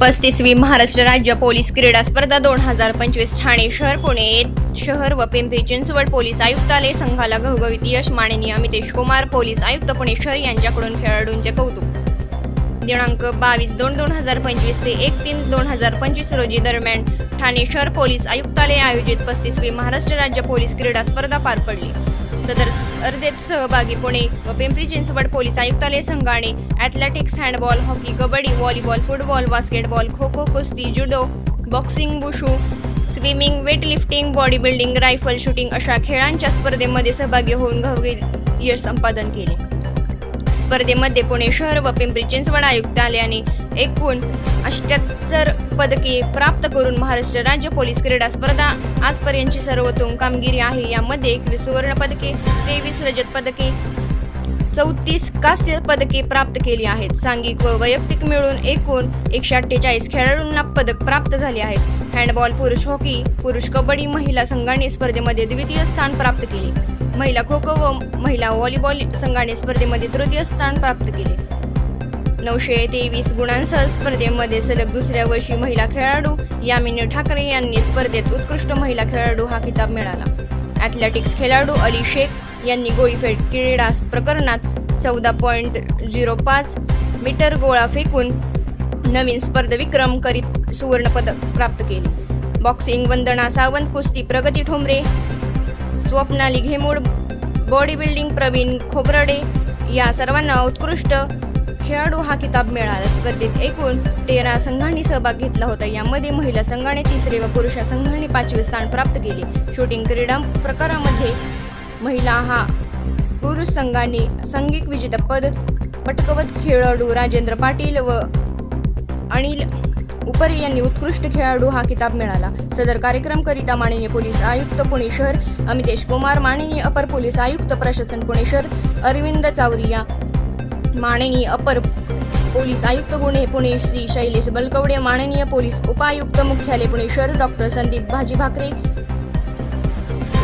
पस्तीसवी महाराष्ट्र राज्य पोलीस क्रीडा स्पर्धा दोन हजार पंचवीस ठाणे शहर पुणे शहर व पिंपरी चिंचवड पोलीस आयुक्तालय संघाला घवघवीत यश माननीय अमितेश कुमार पोलीस आयुक्त पुणे शहर यांच्याकडून खेळाडूंचे कौतुक दिनांक बावीस दोन दोन हजार पंचवीस ते एक तीन दोन हजार पंचवीस रोजी दरम्यान ठाणे शहर पोलीस आयुक्तालय आयोजित पस्तीसवी महाराष्ट्र राज्य पोलीस क्रीडा स्पर्धा पार पडली. सदर स्पर्धेत सहभागी पुणे व पिंपरी चिंचवड पोलीस आयुक्तालय संघाने athletics handball hockey kabaddi volleyball football basketball kho kho कुस्ती judo boxing wushu swimming weightlifting body building rifle shooting अशा खेळांच्या स्पर्धेमध्ये सहभागी होऊन घवघवीत यश संपादन केले. स्पर्धेमध्ये पुणे शहर व पिंपरी चिंचवड आयुक्तालयाने एकूण अष्ट्याहत्तर पदके प्राप्त करून महाराष्ट्र राज्य पोलीस क्रीडा स्पर्धा आजपर्यंतची सर्वोत्तम कामगिरी आहे. यामध्ये एकवीस सुवर्ण पदके तेवीस रजत पदके चौतीस कांस्य पदके प्राप्त केली आहेत. सांघिक व वैयक्तिक मिळून एकूण एकशे अठ्ठेचाळीस खेळाडूंना पदक प्राप्त झाले आहेत. हँडबॉल पुरुष हॉकी पुरुष कबड्डी महिला संघाने स्पर्धेमध्ये द्वितीय स्थान प्राप्त केले. महिला खो खो व महिला व्हॉलीबॉल संघाने स्पर्धेमध्ये तृतीय स्थान प्राप्त केले. नऊशे तेवीस गुणांसह स्पर्धेमध्ये सलग दुसऱ्या वर्षी महिला खेळाडू यामिनी ठाकरे यांनी स्पर्धेत उत्कृष्ट महिला खेळाडू हा किताब मिळाला. ॲथलेटिक्स खेळाडू अली शेख यांनी गोळीफेक क्रीडा प्रकरणात चौदा पॉईंट झिरो पाच मीटर गोळा फेकून नवीन स्पर्धविक्रम करीत सुवर्णपदक प्राप्त केले. बॉक्सिंग वंदना सावंत कुस्ती प्रगती ठोंबरे स्वप्नाली घेमूड बॉडी बिल्डिंग प्रवीण खोबरडे या सर्वांना उत्कृष्ट खेळाडू हा किताब मिळाला. स्पर्धेत एकूण तेरा संघांनी सहभाग घेतला होता. यामध्ये महिला संघाने तिसरे व पुरुष संघाने पाचवे स्थान प्राप्त केले. शूटिंग क्रीडा प्रकारामध्ये महिला हा पुरुष संघाने सांघिक विजेतेपद पटकवत खेळाडू राजेंद्र पाटील व अनिल उपरे यांनी उत्कृष्ट खेळाडू हा किताब मिळाला. सदर कार्यक्रमकरिता माननीय पोलीस आयुक्त पुणे शहर अमितेश कुमार माननीय अपर पोलीस आयुक्त प्रशासन पुणे शहर अरविंद चावरिया माननीय अपर पोलीस आयुक्त गुन्हे पुणे श्री शैलेश बलकवडे माननीय पोलीस उपायुक्त मुख्यालय पुणे शहर डॉक्टर संदीप भाजी भाकरे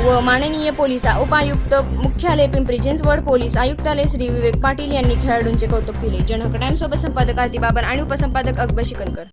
व माननीय पोलीस उपायुक्त मुख्यालय पिंपरी चिंचवड पोलीस आयुक्तालय श्री विवेक पाटील यांनी खेळाडूंचे कौतुक केले. जनहक टाइम्सोबत संपादक आरती बाबर आणि उपसंपादक अकबर शिकलकर